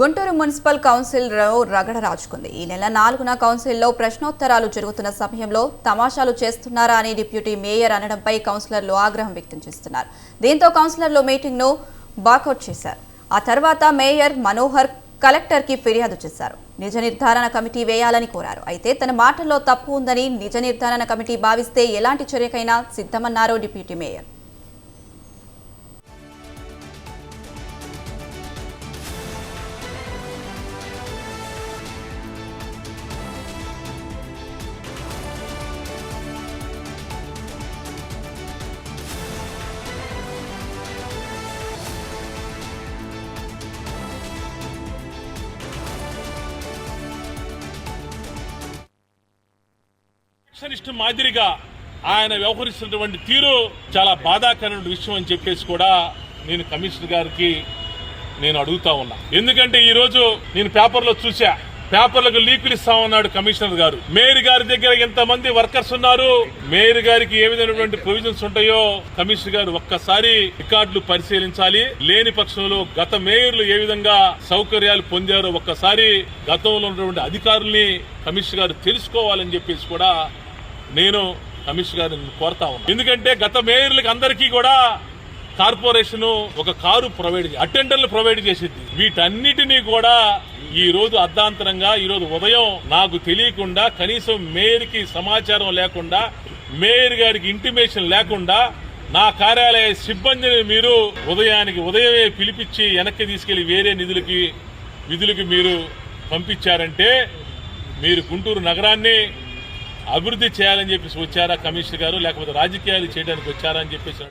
Guntur municipal council రగడ రాజుకుంది. ఈ నెల నాలుగున కౌన్సిల్లో ప్రశ్నోత్తరాలు జరుగుతున్న సమయంలో తమాషాలు చేస్తున్నారా అని డిప్యూటీ మేయర్ అనడంపై కౌన్సిలర్లు ఆగ్రహం వ్యక్తం చేస్తున్నారు. దీంతో కౌన్సిలర్లు మీటింగ్ను బాకౌట్ చేశారు. ఆ తర్వాత మేయర్ మనోహర్ కలెక్టర్కి ఫిర్యాదు చేశారు. నిజ నిర్ధారణ కమిటీ వేయాలని కోరారు. అయితే తన మాటల్లో తప్పు ఉందని నిజ నిర్ధారణ కమిటీ భావిస్తే ఎలాంటి చర్యకైనా సిద్ధమన్నారు డిప్యూటీ మేయర్. యాక్షనిస్ట్ మాదిరిగా ఆయన వ్యవహరిస్తున్నటువంటి తీరు చాలా బాధాకరమైన విషయం అని చెప్పేసి కూడా నేను కమిషనర్ గారికి నేను అడుగుతా ఉన్నా. ఎందుకంటే ఈ రోజు నేను పేపర్లో చూసా పేపర్లకు లీకులు ఇస్తా ఉన్నాడు కమిషనర్ గారు. మేయర్ గారి దగ్గర ఎంతమంది వర్కర్స్ ఉన్నారు? మేయర్ గారికి ఏ విధమైనటువంటి ప్రొవిజన్స్ ఉంటాయో కమిషనర్ గారు ఒక్కసారి రికార్డులు పరిశీలించాలి. లేని పక్షంలో గత మేయర్లు ఏ విధంగా సౌకర్యాలు పొందారో ఒక్కసారి గతంలో ఉన్నటువంటి అధికారుల్ని కమిషనర్ గారు తెలుసుకోవాలని చెప్పేసి కూడా నేను కమిషనర్ గారిని కోరుతా ఉన్నాను ఎందుకంటే గత మేయర్లకి అందరికీ కూడా కార్పొరేషన్ ఒక కారు ప్రొవైడ్ అటెండర్లు ప్రొవైడ్ చేసింది వీటన్నిటినీ కూడా ఈ రోజు అర్ధాంతరంగా ఈ రోజు ఉదయం నాకు తెలియకుండా కనీసం మేయర్కి సమాచారం లేకుండా మేయర్ గారికి ఇంటిమేషన్ లేకుండా నా కార్యాలయ సిబ్బందిని మీరు ఉదయానికి ఉదయమే పిలిపించి వెనక్కి తీసుకెళ్ళి వేరే నిధులకి విధులకి మీరు పంపించారంటే మీరు గుంటూరు నగరాన్ని అభివృద్ధి చేయాలని చెప్పేసి వచ్చారా కమిషనర్ గారు? లేకపోతే రాజకీయాలు చేయడానికి వచ్చారా అని చెప్పేసి